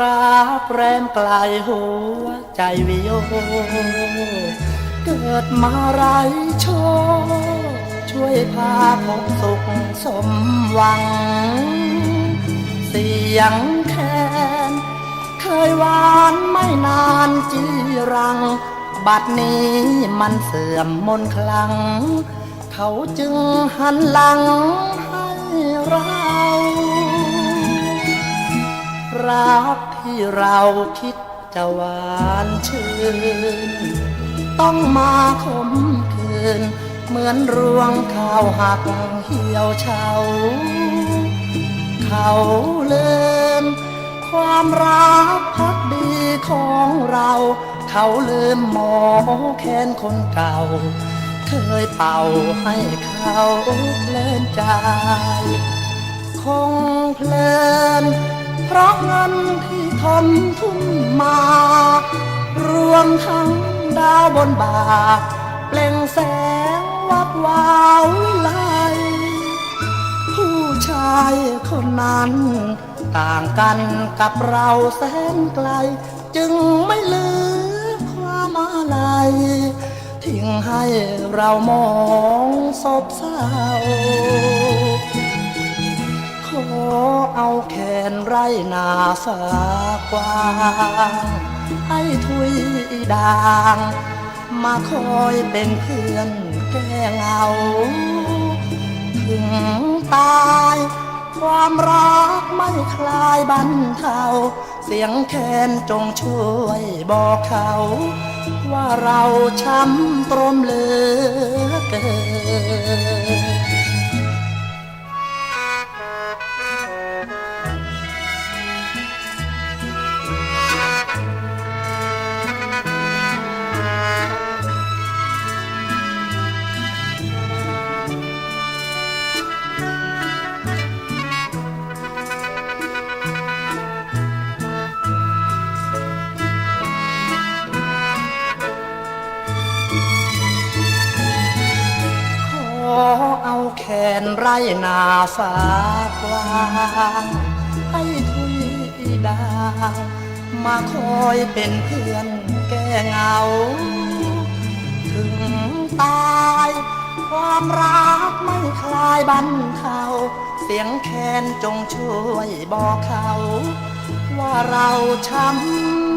รักแรมไกลหัวใจวิโย เกิดมาไรโชคช่วยพาพบสุขสมหวัง เสียงแคนเคยหวานไม่นานจีรัง บัดนี้มันเสื่อมมนคลัง เขาจึงหันหลังให้เรา รักที่เราคิดจะหวานชื่น ต้องมาคมคืน เหมือนรวงข้าวหักเหี่ยวเฉาเขาเลืมความรักพักดีของเรา เขาลืมหมอแค้นคนเก่า เคยเป่าให้เขาเลินใจ ราะเงินที่ทนทุ่มมา รวมทั้งดาวบนบาเปล่งแสงวับวาวไลผู้ชายคนนั้น ต่างกันกับเราแสนไกล จึงไม่เหลือความอะไรทิ้งให้เรามองศพเศร้า ขอเอาแขนไรนาฝากวางให้ทุยดาง มาคอยเป็นเพื่อนแก้เหงา ถึงตาย ความรักไม่คลายบันเทาเสียงแคนจงช่วยบอกเขา ว่าเราช้ำตรมเหลือเกิน แขนไรนาฝากวางให้ทุยดาว มาคอยเป็นเพื่อนแก้เหงา ถึงตาย ความรักไม่คลายบันเทาเสียงแคนจงช่วยบอกเขา ว่าเราช้ำ